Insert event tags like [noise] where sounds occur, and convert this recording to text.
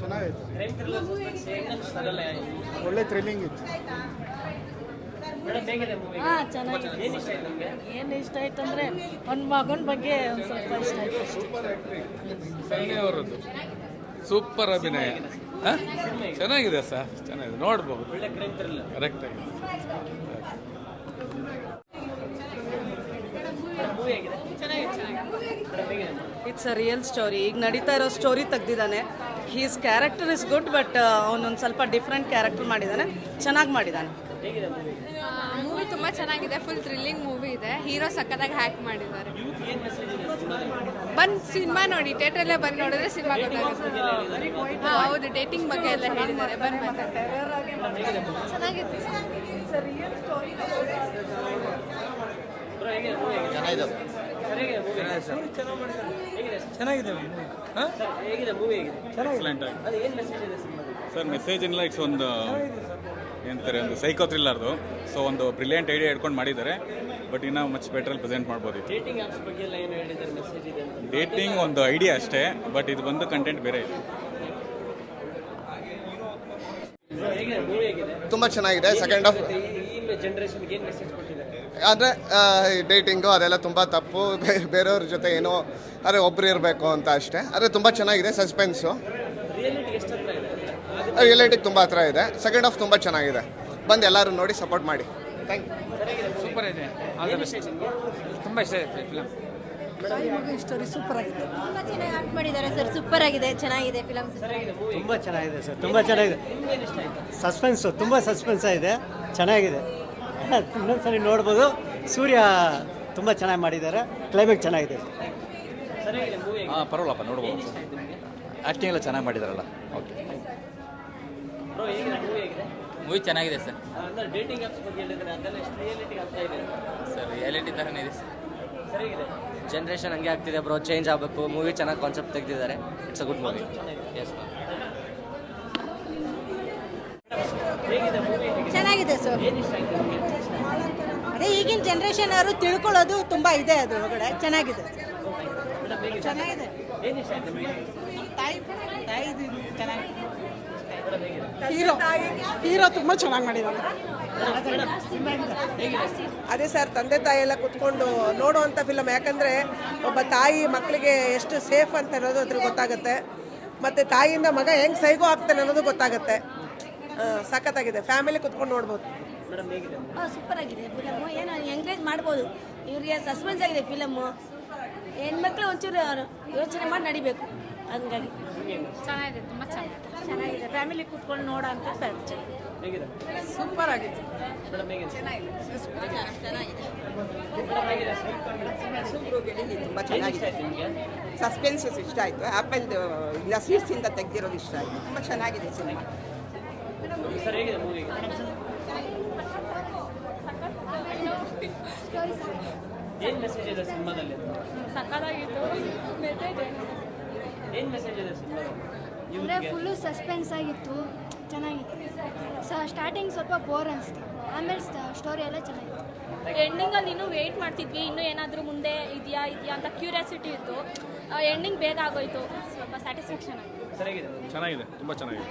ಚೆನ್ನಾಗಿತ್ತು ಒಳ್ಳೆ ಥ್ರಿಲ್ಲಿಂಗ್ ಇತ್ತು. ಮೇಡಮ್ ಹೇಗಿದೆ ಮೂವಿ ಹಾ ಚೆನ್ನಾಗಿದೆ ಏನು ಇಷ್ಟ ಆಯ್ತು ನಿಮಗೆ ಏನು ಇಷ್ಟ ಆಯ್ತು ಅಂದರೆ ಒಂದು ಮಗನ ಬಗ್ಗೆ ಒಂದು ಸ್ವಲ್ಪ ಇಷ್ಟ ಆಯ್ತು ಸೂಪರ್ ಅಭಿನಯ. ಚೆನ್ನಾಗಿದೆ ಸರ್. ಚೆನ್ನಾಗಿದೆ. ನೋಡ್ಬೋದು. ಒಳ್ಳೆ ಕ್ರೈಮ್ ಥ್ರಿಲ್ಲರ್ ಕರೆಕ್ಟ್ ಆಗಿದೆ. ಚೆನ್ನಾಗಿದೆ. ಇಟ್ಸ್ ಅ ರಿಯಲ್ ಸ್ಟೋರಿ ಈಗ ನಡೀತಾ ಇರೋ story ತೆಗ್ದಿದ್ದಾನೆ. He's character is good but ಅವನೊಂದು ಸ್ವಲ್ಪ ಡಿಫ್ರೆಂಟ್ ಕ್ಯಾರೆಕ್ಟರ್ ಮಾಡಿದ್ದಾನೆ. ಚೆನ್ನಾಗಿ ಮಾಡಿದ್ದಾನೆ. ಮೂವಿ ತುಂಬ ಚೆನ್ನಾಗಿದೆ. ಫುಲ್ ಥ್ರಿಲ್ಲಿಂಗ್ ಮೂವಿ ಇದೆ. ಹೀರೋ ಸಕ್ಕತ್ತಾಗಿ ಹ್ಯಾಕ್ ಮಾಡಿದ್ದಾರೆ. ಬಂದ್ ಸಿನಿಮಾ ನೋಡಿ. ಥಿಯೇಟ್ರಲ್ಲೇ ಬಂದು ನೋಡಿದ್ರೆ ಸಿನಿಮಾ ಗೊತ್ತಾಗುತ್ತೆ. ಹಾ ಹೌದು. ಡೇಟಿಂಗ್ ಬಗ್ಗೆ ಎಲ್ಲ ಹೇಳಿದ್ದಾರೆ. ಬಂದು ಚೆನ್ನಾಗಿತ್ತು. ಚೆನ್ನಾಗಿದೆ. ಚೆನ್ನಾಗಿದೆ ಸರ್ ಹೇಗಿದೆ ಮೂವಿ ಹೇಗಿದೆ ಎಕ್ಸಲೆಂಟ್ ಆಗಿ ಅದು ಏನು ಮೆಸೇಜ್ ಇನ್ ಸಿನಿಮಾದಲ್ಲಿ ಸರ್ ಮೆಸೇಜ್ ಇಲ್ಲ ಇಟ್ಸ್ ಒಂದು ಏನಂತಾರೆ ಒಂದು ಸೈಕೋ ಥ್ರಿಲ್ಲರ್ದು ಸೊ ಒಂದು ಬ್ರಿಲಿಯಂಟ್ ಐಡಿಯಾ ಇಟ್ಕೊಂಡು ಮಾಡಿದ್ದಾರೆ ಬಟ್ ಇನ್ನೂ ಮಚ್ ಬೆಟ್ರಲ್ಲಿ ಪ್ರೆಸೆಂಟ್ ಮಾಡ್ಬೋದು ಡೇಟಿಂಗ್ ಆಪ್ಸ್ ಬಗ್ಗೆ ಎಲ್ಲ ಏನು ಹೇಳಿದ್ದಾರೆ ಮೆಸೇಜ್ ಇದೆ ಅಂತ ಡೇಟಿಂಗ್ ಒಂದು ಐಡಿಯಾ ಅಷ್ಟೇ ಬಟ್ ಇದು ಬಂದು ಕಂಟೆಂಟ್ ಬೇರೆ ಇದೆ ತುಂಬ ಚೆನ್ನಾಗಿದೆ ಸೆಕೆಂಡ್ ಆಫ್ ಅಂದರೆ ಡೇಟಿಂಗು ಅದೆಲ್ಲ ತುಂಬ ತಪ್ಪು. ಬೇ- ಬೇರೆಯವ್ರ ಜೊತೆ ಏನೋ ಅರೆ ಒಬ್ರು ಇರಬೇಕು ಅಂತ ಅಷ್ಟೇ. ಆದರೆ ತುಂಬ ಚೆನ್ನಾಗಿದೆ ಸಸ್ಪೆನ್ಸು ರಿಯಾಲಿಟಿ ಎಷ್ಟು ಹತ್ರ ಇದೆ? ಅದು ರಿಯಲಿಟಿಗೆ ತುಂಬ ಹತ್ರ ಇದೆ. ಸೆಕೆಂಡ್ ಆಫ್ ತುಂಬ ಚೆನ್ನಾಗಿದೆ. ಬಂದು ಎಲ್ಲರೂ ನೋಡಿ ಸಪೋರ್ಟ್ ಮಾಡಿ. ಥ್ಯಾಂಕ್ ಯು ಸೂಪರ್ ಇದೆ. ತುಂಬ ಇಷ್ಟ ಆಯ್ತು ಫಿಲಮ್ ಸ್ಟೋರಿ ಸೂಪರ್ ಆಗಿದೆ. ತುಂಬಾ ಚೆನ್ನಾಗಿ ಆಕ್ಟ್ ಮಾಡಿದ್ದಾರೆ ಸರ್. ಸೂಪರ್ ಆಗಿದೆ ಚೆನ್ನಾಗಿದೆ ಫಿಲಮ್ ತುಂಬ ಚೆನ್ನಾಗಿದೆ ಸರ್. ತುಂಬ ಚೆನ್ನಾಗಿದೆ. ಸಸ್ಪೆನ್ಸು ತುಂಬ ಸಸ್ಪೆನ್ಸ್ ಇದೆ ಚೆನ್ನಾಗಿದೆ. [laughs] ಇನ್ನೊಂದ್ಸರಿ ನೋಡ್ಬೋದು. ಸೂರ್ಯ ತುಂಬ ಚೆನ್ನಾಗಿ ಮಾಡಿದ್ದಾರೆ. ಕ್ಲೈಮೇಟ್ ಚೆನ್ನಾಗಿದೆ. ಸರ್ ಹಾಂ ಪರವಾಗಿಲ್ಲಪ್ಪ ನೋಡ್ಬೋದು ಆ್ಯಕ್ಟಿಂಗ್ ಎಲ್ಲ ಚೆನ್ನಾಗಿ ಮಾಡಿದಾರಲ್ಲ. ಓಕೆ ಮೂವಿ ಚೆನ್ನಾಗಿದೆ ಸರ್ ಅಂದ್ರೆ ಡೇಟಿಂಗ್ ಆಪ್ಸ್ ಬಗ್ಗೆ ಹೇಳಿದ್ರೆ ಅದೆಲ್ಲ ಎಷ್ಟು ರಿಯಾಲಿಟಿಗೆ ಇದೆ? ಸರ್ ರಿಯಾಲಿಟಿ ಥರನೇ ಇದೆ ಸರ್ ಜನ್ರೇಷನ್ ಹಂಗೆ ಆಗ್ತಿದೆ ಬ್ರೋ ಚೇಂಜ್ ಆಗಬೇಕು. ಮೂವಿ ಚೆನ್ನಾಗಿ ಕಾನ್ಸೆಪ್ಟ್ ತೆಗೆದಿದ್ದಾರೆ. It's a good movie yes ಹೇಗಿದೆ ಮೂವಿ ಹೇಗಿದೆ? ಚೆನ್ನಾಗಿದೆ ಸರ್ ಏನು ಇಷ್ಟ ಆಯ್ತು ನಿಮಗೆ ಅದೇ ಈಗಿನ ಜನ್ರೇಷನ್ ಅವರು ತಿಳ್ಕೊಳ್ಳೋದು ತುಂಬ ಇದೆ ಅದು ಒಳಗಡೆ. ಚೆನ್ನಾಗಿದೆ. ಚೆನ್ನಾಗಿದೆ. ಹೀರೋ. ಹೀರೋ ತುಂಬ ಚೆನ್ನಾಗಿ ಮಾಡಿದ್ದಾರೆ ಅದೇ ಸರ್, ತಂದೆ ತಾಯಿ ಎಲ್ಲ ಕುತ್ಕೊಂಡು ನೋಡುವಂಥ ಫಿಲಮ್ ಯಾಕಂದರೆ ಒಬ್ಬ ತಾಯಿ ಮಕ್ಕಳಿಗೆ ಎಷ್ಟು ಸೇಫ್ ಅಂತ ಅನ್ನೋದು ಅದ್ರ ಗೊತ್ತಾಗುತ್ತೆ. ಮತ್ತು ತಾಯಿಯಿಂದ ಮಗ ಹೆಂಗೆ ಸೈಗೋ ಆಗ್ತಾನೆ ಅನ್ನೋದು ಗೊತ್ತಾಗುತ್ತೆ. ಸಖತ್ತಾಗಿದೆ. ಫ್ಯಾಮಿಲಿ ಕುತ್ಕೊಂಡು ನೋಡ್ಬೋದು. ಹೇಗಿದೆ? ಸೂಪರ್ ಆಗಿದೆ ಫಿಲಮ್ ಏನು ಎಂಗೇಜ್ ಮಾಡ್ಬೋದು. ಇವ್ರಿಗೆ ಸಸ್ಪೆನ್ಸ್ ಆಗಿದೆ ಫಿಲಮ್ಮು ಹೆಣ್ಮಕ್ಳು ಒಂಚೂರು ಯೋಚನೆ ಮಾಡಿ ನಡಿಬೇಕು. ಹಂಗಾಗಿ. ಚೆನ್ನಾಗಿದೆ ತುಂಬ ಚೆನ್ನಾಗಿದೆ. ಚೆನ್ನಾಗಿದೆ. ಫ್ಯಾಮಿಲಿ ಕೂತ್ಕೊಂಡು ನೋಡೋ ಅಂತ ಸೂಪರ್ ಆಗಿತ್ತು ಚೆನ್ನಾಗಿದೆ. ತುಂಬ ಏನು ಇಷ್ಟ ಆಯ್ತು ನಿಮಗೆ? ಸಸ್ಪೆನ್ಸಸ್ ಇಷ್ಟ ಆಯಿತು. ಆ್ಯಪಲ್ ಇಲ್ಲ ತೆಗ್ದಿರೋದು ತೆಗೆದಿರೋದು ಇಷ್ಟ ಆಯಿತು. ತುಂಬ ಚೆನ್ನಾಗಿದೆ ಸಿನಿಮಾ ಸರ್ ಹೇಗಿದೆ ಮೂವಿ ಏನು ಮೆಸೇಜ್ ಇದೆ ಸಿನಿಮಾದಲ್ಲಿ? ಸಕ್ಕತ್ತಾಗಿತ್ತು ಮೆಸೇಜ್ ಏನು ಮೆಸೇಜ್ ಇದೆ ಸಿನಿಮಾದಲ್ಲಿ? ಅಂದರೆ ಫುಲ್ಲು ಸಸ್ಪೆನ್ಸ್ ಆಗಿತ್ತು ಚೆನ್ನಾಗಿತ್ತು. ಸ ಸ್ಟಾರ್ಟಿಂಗ್ ಸ್ವಲ್ಪ ಬೋರ್ ಅನಿಸ್ತು. ಆಮೇಲೆ ಸ್ಟೋರಿ ಎಲ್ಲ ಚೆನ್ನಾಗಿತ್ತು. ಎಂಡಿಂಗಲ್ಲಿ ಇನ್ನೂ ವೆಯ್ಟ್ ಮಾಡ್ತಿದ್ವಿ ಇನ್ನೂ ಏನಾದರೂ ಮುಂದೆ ಇದೆಯಾ ಇದೆಯಾ ಅಂತ ಕ್ಯೂರಿಯಾಸಿಟಿ ಇತ್ತು. ಎಂಡಿಂಗ್ ಬೇಗ ಆಗೋಯ್ತು. ಸ್ವಲ್ಪ ಸ್ಯಾಟಿಸ್ಫ್ಯಾಕ್ಷನ್ ಆಗಿದೆ ಚೆನ್ನಾಗಿದೆ ತುಂಬ ಚೆನ್ನಾಗಿದೆ.